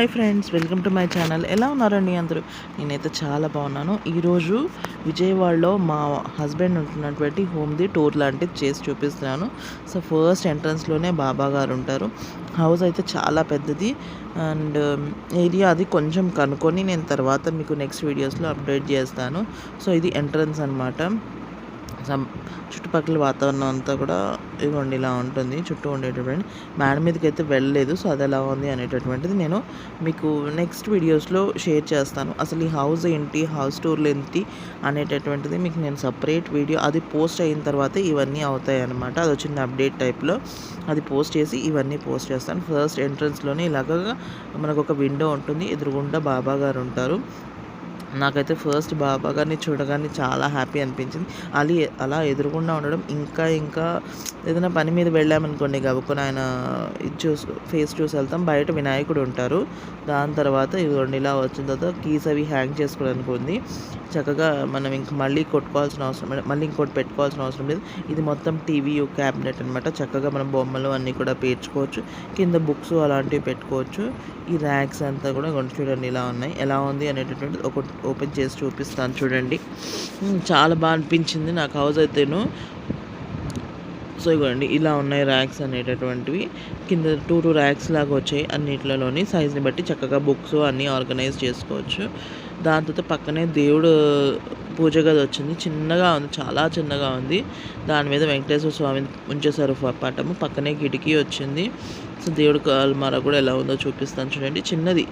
Hi friends welcome to my channel. ఎలా ఉన్నారండి అందరూ? నేనైతే చాలా బాగున్నాను. ఈరోజు విజయవాడలో మా హస్బెండ్ ఉంటున్నటువంటి హోమ్ది టూర్ లాంటిది చేసి చూపిస్తున్నాను. సో ఫస్ట్ ఎంట్రన్స్లోనే బాబా గారు ఉంటారు. హౌస్ అయితే చాలా పెద్దది. అండ్ ఏరియా అది కొంచెం కనుక్కొని నేను తర్వాత మీకు నెక్స్ట్ వీడియోస్లో అప్డేట్ చేస్తాను. సో ఇది ఎంట్రన్స్ అనమాట సం చుట్టుపక్కల వాతావరణం అంతా కూడా ఇవ్వండి ఇలా ఉంటుంది. చుట్టూ ఉండేటటువంటి మేడ మీదకి అయితే వెళ్ళలేదు సో అది ఎలా ఉంది అనేటటువంటిది నేను మీకు నెక్స్ట్ వీడియోస్లో షేర్ చేస్తాను. అసలు ఈ హౌస్ ఏంటి హౌస్ టూర్లు ఏంటి అనేటటువంటిది మీకు నేను సపరేట్ వీడియో అది పోస్ట్ అయిన తర్వాత ఇవన్నీ అవుతాయి అనమాట అది వచ్చిన అప్డేట్ టైప్లో అది పోస్ట్ చేసి ఇవన్నీ పోస్ట్ చేస్తాను. ఫస్ట్ ఎంట్రన్స్లోనే ఇలాగ మనకు ఒక విండో ఉంటుంది. ఎదురుగుండా బాబా గారు ఉంటారు. నాకైతే ఫస్ట్ బాబా గారిని చూడగానే చాలా హ్యాపీ అనిపించింది. అలీ అలా ఎదురుగుండా ఉండడం ఇంకా ఇంకా ఏదైనా పని మీద వెళ్ళామనుకోండి గబుక్కున ఆయన ఇది చూసి ఫేస్ చూసి వెళ్తాం బయట వినాయకుడు ఉంటారు. దాని తర్వాత ఇదిగోండి ఇలా వచ్చిన తర్వాత కీస్ అవి హ్యాంగ్ చేసుకోవడానికి ఉంది. చక్కగా మనం ఇంక మళ్ళీ కొట్టుకోవాల్సిన అవసరం లేదు మళ్ళీ ఇంకోటి పెట్టుకోవాల్సిన అవసరం లేదు. ఇది మొత్తం టీవీ క్యాబినెట్ అనమాట చక్కగా మనం బొమ్మలు అన్నీ కూడా పేర్చుకోవచ్చు కింద బుక్స్ అలాంటివి పెట్టుకోవచ్చు. ఈ ర్యాక్స్ అంతా కూడా చూడండి ఇలా ఉన్నాయి. ఎలా ఉంది అనేటటువంటిది ఒక ఓపెన్ చేసి చూపిస్తాను చూడండి. చాలా బాగా అనిపించింది నాకు హౌస్ అయితేను. సో ఇవ్వండి ఇలా ఉన్నాయి ర్యాక్స్ అనేటటువంటివి. కింద టూ టూ ర్యాక్స్ లాగా వచ్చాయి అన్నిట్లలోని. సైజ్ని బట్టి చక్కగా బుక్స్ అన్నీ ఆర్గనైజ్ చేసుకోవచ్చు. దాని తర్వాత పక్కనే దేవుడు పూజ గది వచ్చింది. చిన్నగా ఉంది చాలా చిన్నగా ఉంది. దాని మీద వెంకటేశ్వర స్వామిని ఉంచేశారు పటము. పక్కనే కిటికీ వచ్చింది. సో దేవుడి అల్మార కూడా ఎలా ఉందో చూపిస్తాను చూడండి. చిన్నది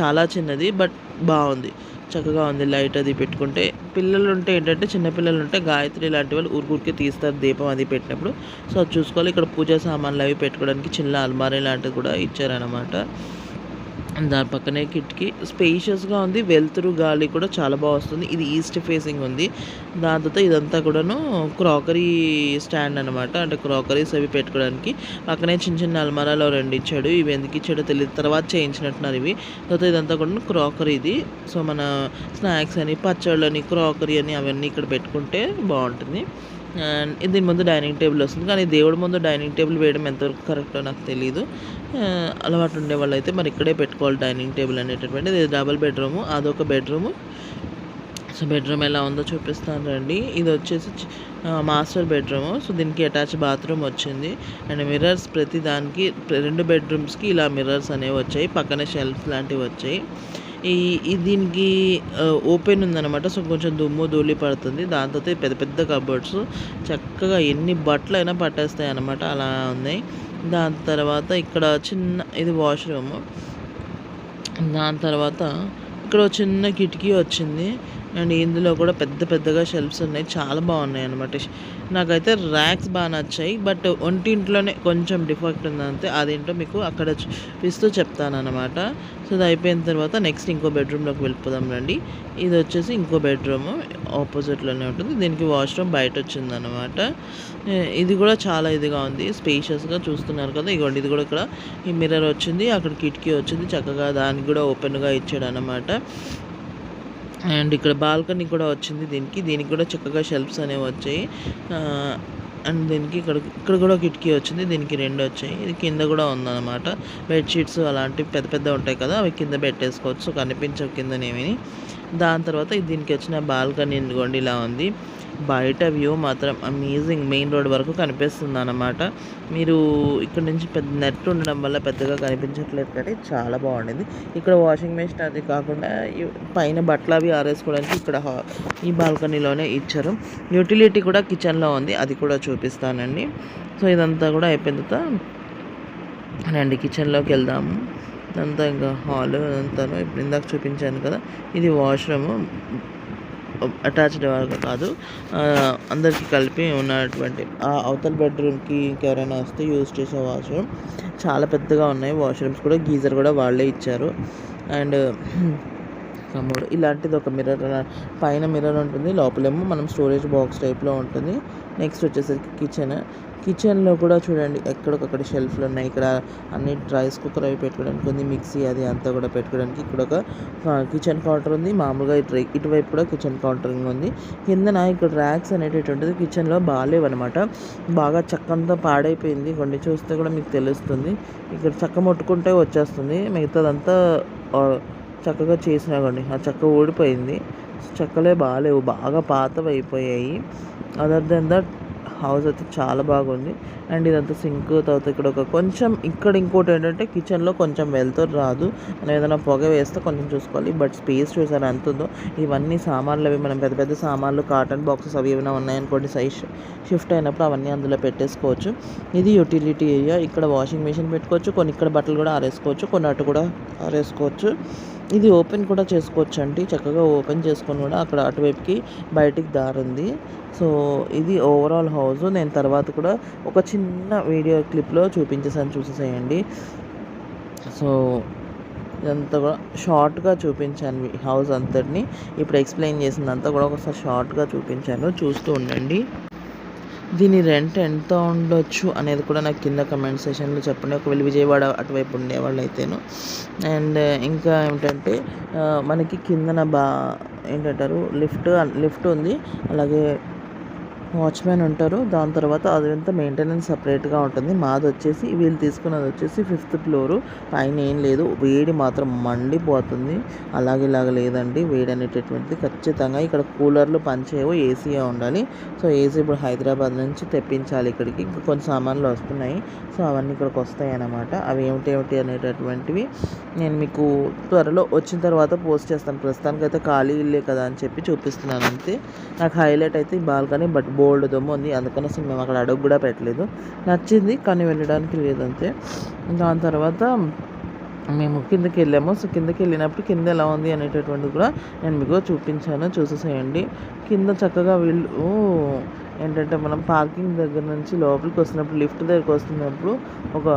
చాలా చిన్నది బట్ బాగుంది. చక్కగా ఉంది లైట్ అది పెట్టుకుంటే. పిల్లలు ఉంటే ఏంటంటే చిన్నపిల్లలు ఉంటే గాయత్రి లాంటి వాళ్ళు ఊరికూరికే తీస్తారు దీపం అది పెట్టినప్పుడు. సో అది చూసుకోవాలి. ఇక్కడ పూజా సామాన్లు అవి పెట్టుకోవడానికి చిన్న అల్మారీ లాంటిది కూడా ఇచ్చారనమాట దాని పక్కనే కిటికీ. స్పేషియస్గా ఉంది. వెలుతురు గాలి కూడా చాలా బాగా వస్తుంది. ఇది ఈస్ట్ ఫేసింగ్ ఉంది. దాని తర్వాత ఇదంతా కూడాను క్రాకరీ స్టాండ్ అనమాట అంటే క్రాకరీస్ అవి పెట్టుకోవడానికి. పక్కనే చిన్న చిన్న అల్మారాలో రెండు ఇచ్చాడు. ఇవి ఎందుకు ఇచ్చాడో తెలియదు తర్వాత చేయించినట్టున్నారు ఇవి. తర్వాత ఇదంతా కూడా క్రాకరీ ఇది. సో మన స్నాక్స్ అని పచ్చళ్ళు అని క్రాకరీ అని అవన్నీ ఇక్కడ పెట్టుకుంటే బాగుంటుంది. అండ్ దీని ముందు డైనింగ్ టేబుల్ వస్తుంది. కానీ దేవుడి ముందు డైనింగ్ టేబుల్ వేయడం ఎంతవరకు కరెక్టో నాకు తెలియదు అలవాటు ఉండే వాళ్ళైతే మరి ఇక్కడే పెట్టుకోవాలి డైనింగ్ టేబుల్ అనేటటువంటిది. ఇది డబుల్ బెడ్రూము అదొక బెడ్రూము. సో బెడ్రూమ్ ఎలా ఉందో చూపిస్తాను రండి. ఇది వచ్చేసి మాస్టర్ బెడ్రూమ్. సో దీనికి అటాచ్ బాత్రూమ్ వచ్చింది. అండ్ మిర్రర్స్ ప్రతి దానికి రెండు బెడ్రూమ్స్కి ఇలా మిర్రర్స్ అనేవి వచ్చాయి. పక్కనే షెల్ఫ్ లాంటివి వచ్చాయి. ఈ ఈ దీనికి ఓపెన్ ఉందన్నమాట. సో కొంచెం దుమ్ము ధూళి పడుతుంది. దాని తర్వాత పెద్ద పెద్ద కబోర్డ్స్. చక్కగా ఎన్ని బట్టలు అయినా పట్టేస్తాయి అన్నమాట అలా ఉన్నాయి. దాని తర్వాత ఇక్కడ చిన్న ఇది వాష్రూమ్ దాని తర్వాత ఇక్కడ ఒక చిన్న కిటికీ వచ్చింది. అండ్ ఇందులో కూడా పెద్ద పెద్దగా షెల్ఫ్స్ ఉన్నాయి. చాలా బాగున్నాయి అనమాట నాకైతే ర్యాక్స్ బాగా నచ్చాయి. బట్ ఒంటింట్లోనే కొంచెం డిఫెక్ట్ ఉందంటే అదేంటో మీకు అక్కడ చూపిస్తూ చెప్తానమాట సో ఇది అయిపోయిన తర్వాత నెక్స్ట్ ఇంకో బెడ్రూమ్లోకి వెళ్ళిపోదాం రండి. ఇది వచ్చేసి ఇంకో బెడ్రూమ్ ఆపోజిట్లోనే ఉంటుంది. దీనికి వాష్రూమ్ బయట వచ్చిందనమాట ఇది కూడా చాలా ఇదిగా ఉంది. స్పేషియస్గా చూస్తున్నారు కదా. ఇగోండి ఇది కూడా ఇక్కడ ఈ మిర్రర్ వచ్చింది. అక్కడ కిటికీ వచ్చింది. చక్కగా దానికి కూడా ఓపెన్గా ఇచ్చాడు అనమాట అండ్ ఇక్కడ బాల్కనీ కూడా వచ్చింది దీనికి. దీనికి కూడా చక్కగా షెల్ఫ్స్ అనేవి వచ్చాయి. అండ్ దీనికి ఇక్కడ ఇక్కడ కూడా కిటికీ వచ్చింది. దీనికి రెండు వచ్చాయి. ఇది కింద కూడా ఉందన్నమాట. బెడ్షీట్స్ అలాంటివి పెద్ద పెద్ద ఉంటాయి కదా అవి కింద పెట్టేసుకోవచ్చు. కనిపించవు కిందనేమి. దాని తర్వాత దీనికి వచ్చిన బాల్కనీ ఇదిగోండి ఇలా ఉంది. బయట వ్యూ మాత్రం అమేజింగ్ మెయిన్ రోడ్ వరకు కనిపిస్తుంది అన్నమాట మీరు ఇక్కడ నుంచి పెద్ద నెట్ ఉండడం వల్ల పెద్దగా కనిపించట్లేదు కానీ చాలా బాగుండింది. ఇక్కడ వాషింగ్ మెషిన్ అది కాకుండా పైన బట్టలు అవి ఆరేసుకోవడానికి ఇక్కడ హా- ఈ బాల్కనీలోనే ఇచ్చారు. యూటిలిటీ కూడా కిచెన్లో ఉంది అది కూడా చూపిస్తానండి. సో ఇదంతా కూడా అయిపోయిన తర్వాత రండి కిచెన్లోకి వెళ్దాము. ఇదంతా ఇంకా హాల్ అంతా ఇప్పుడు ఇందాక చూపించాను కదా ఇది వాష్రూమ్ అటాచ్డ్ వరకు కాదు. అందరికీ కలిపి ఉన్నటువంటి ఆ అవతల బెడ్రూమ్కి ఇంకెవరైనా వస్తే యూజ్ చేసే వాష్రూమ్. చాలా పెద్దగా ఉన్నాయి. వాష్రూమ్స్ కూడా గీజర్ కూడా వాళ్ళే ఇచ్చారు. అండ్ కమోడ్ ఇలాంటిది ఒక మిర్రర్ పైన మిర్రర్ ఉంటుంది లోపలేమో మనం స్టోరేజ్ బాక్స్ టైప్లో ఉంటుంది. నెక్స్ట్ వచ్చేసరికి కిచెన్. కిచెన్లో కూడా చూడండి ఎక్కడికక్కడ షెల్ఫ్లు ఉన్నాయి. ఇక్కడ అన్ని రైస్ కుక్కర్ అవి పెట్టుకోవడానికి ఉంది మిక్సీ అది అంతా కూడా పెట్టుకోవడానికి ఇక్కడ ఒక కిచెన్ కౌంటర్ ఉంది. మామూలుగా ఇటు ఇటువైపు కూడా కిచెన్ కౌంటరింగ్ ఉంది. కిందన ఇక్కడ ర్యాక్స్ అనేటటువంటిది కిచెన్లో బాగాలేవన్నమాట. బాగా చక్కంతా పాడైపోయింది. కొన్ని చూస్తే కూడా మీకు తెలుస్తుంది. ఇక్కడ చక్క ముట్టుకుంటే వచ్చేస్తుంది. మిగతాదంతా చక్కగా చక్కగా కానీ ఆ చెక్క ఊడిపోయింది. చెక్కలే బాగాలేవు. బాగా పాతవి అయిపోయాయి. అదర్ దెన్ దట్ హౌస్ అయితే చాలా బాగుంది. అండ్ ఇదంతా సింక్ తర్వాత ఇక్కడ ఒక కొంచెం ఇక్కడ ఇంకోటి ఏంటంటే కిచెన్లో కొంచెం వెళ్తూ రాదు. మనం ఏదైనా పొగ వేస్తే కొంచెం చూసుకోవాలి. బట్ స్పేస్ చూసారు ఎంత ఉందో ఇవన్నీ సామాన్లు అవి మనం పెద్ద పెద్ద సామాన్లు కాటన్ బాక్సెస్ అవి ఏమైనా ఉన్నాయనుకోండి సైజ్ షిఫ్ట్ అయినప్పుడు అవన్నీ అందులో పెట్టేసుకోవచ్చు. ఇది యూటిలిటీ ఏరియా ఇక్కడ వాషింగ్ మెషిన్ పెట్టుకోవచ్చు. కొన్ని ఇక్కడ బట్టలు కూడా ఆరేసుకోవచ్చు. కొన్ని అటు కూడా ఆరేసుకోవచ్చు. ఇది ఓపెన్ కూడా చేసుకోవచ్చు అండి చక్కగా ఓపెన్ చేసుకొని కూడా అక్కడ అటువైపుకి బయటికి దారి ఉంది సో ఇది ఓవరాల్ హౌస్. నేను తర్వాత కూడా ఒక చిన్న వీడియో క్లిప్లో చూపించేసాను. చూసేసేయండి. సో ఇదంతా కూడా షార్ట్గా చూపించాను ఈ హౌస్ అంతటిని. ఇప్పుడు ఎక్స్ప్లెయిన్ చేసిందంతా కూడా ఒకసారి షార్ట్గా చూపించాను. చూస్తూ ఉండండి. దీని రెంట్ ఎంత ఉండొచ్చు అనేది కూడా నాకు కింద కమెంట్ సెషన్లో చెప్పండి. ఒకవేళ విజయవాడ అటువైపు ఉండేవాళ్ళు అయితేను అండ్ uh, ఇంకా ఏమిటంటే uh, మనకి కిందన బా ఏంటంటారు లిఫ్ట్ లిఫ్ట్ ఉంది. అలాగే వాచ్మెన్ ఉంటారు. దాని తర్వాత అదంతా మెయింటెనెన్స్ సపరేట్గా ఉంటుంది. మాది వచ్చేసి వీళ్ళు తీసుకున్నది వచ్చేసి ఫిఫ్త్ ఫ్లోరు. పైన ఏం లేదు. వేడి మాత్రం మండిపోతుంది. అలాగే ఇలాగ లేదండి. వేడి అనేటటువంటిది ఖచ్చితంగా ఇక్కడ కూలర్లు పనిచేయవు. ఏసీయే ఉండాలి. సో ఏసీ ఇప్పుడు హైదరాబాద్ నుంచి తెప్పించాలి ఇక్కడికి. కొన్ని సామాన్లు వస్తున్నాయి. సో అవన్నీ ఇక్కడికి వస్తాయి అన్నమాట అవి ఏమిటి ఏమిటి అనేటటువంటివి నేను మీకు త్వరలో వచ్చిన తర్వాత పోస్ట్ చేస్తాను. ప్రస్తుతానికైతే ఖాళీ ఇల్లే కదా అని చెప్పి చూపిస్తున్నాను అంతే. నాకు హైలైట్ అయితే ఈ బాల్కనీ బట్ బోల్డ్ దొమ్ము ఉంది. అందుకని మేము అక్కడ అడుగు కూడా పెట్టలేదు. నచ్చింది కానీ వెళ్ళడానికి లేదంతే. దాని తర్వాత మేము కిందకి వెళ్ళాము. సో కిందకి వెళ్ళినప్పుడు కింద ఎలా ఉంది అనేటటువంటిది కూడా నేను మీకు చూపించాను. చూసేసేయండి. కింద చక్కగా వీళ్ళు ఏంటంటే మనం పార్కింగ్ దగ్గర నుంచి లోపలికి వస్తున్నప్పుడు లిఫ్ట్ దగ్గరికి వస్తున్నప్పుడు ఒక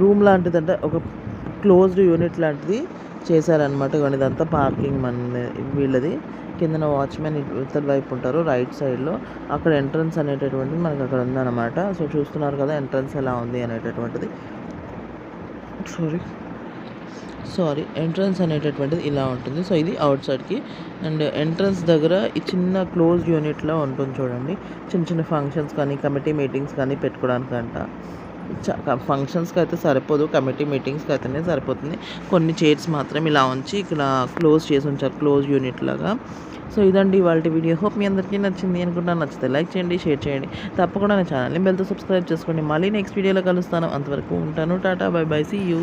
రూమ్ లాంటిది అంటే ఒక క్లోజ్డ్ యూనిట్ లాంటిది చేశారనమాట కానీ ఇదంతా పార్కింగ్ మన వీళ్ళది. కిందన వాచ్మెన్ ఇతర వైపు ఉంటారు రైట్ సైడ్లో. అక్కడ ఎంట్రన్స్ అనేటటువంటిది మనకి అక్కడ ఉందన్నమాట. సో చూస్తున్నారు కదా ఎంట్రన్స్ ఎలా ఉంది అనేటటువంటిది. సారీ సారీ ఎంట్రన్స్ అనేటటువంటిది ఇలా ఉంటుంది. సో ఇది అవుట్ సైడ్కి అండ్ ఎంట్రన్స్ దగ్గర ఈ చిన్న క్లోజ్ యూనిట్లో ఉంటుంది చూడండి. చిన్న చిన్న ఫంక్షన్స్ కానీ కమిటీ మీటింగ్స్ కానీ పెట్టుకోవడానికంట. ఫంక్షన్స్కి అయితే సరిపోదు కమిటీ మీటింగ్స్కి అయితేనే సరిపోతుంది. కొన్ని చైర్స్ మాత్రం ఇలా ఉంచి ఇక్కడ క్లోజ్ చేసి ఉంచారు క్లోజ్ యూనిట్ లాగా. సో ఇదండి వాళ్ళ వీడియో హోప్ మీ అందరికీ నచ్చింది అనుకుంటా నచ్చితే లైక్ చేయండి షేర్ చేయండి. తప్పకుండా నా ఛానల్ని బెల్తో సబ్స్క్రైబ్ చేసుకోండి. మళ్ళీ నెక్స్ట్ వీడియోలో కలుస్తాను. అంతవరకు ఉంటాను. Tata bye bye see you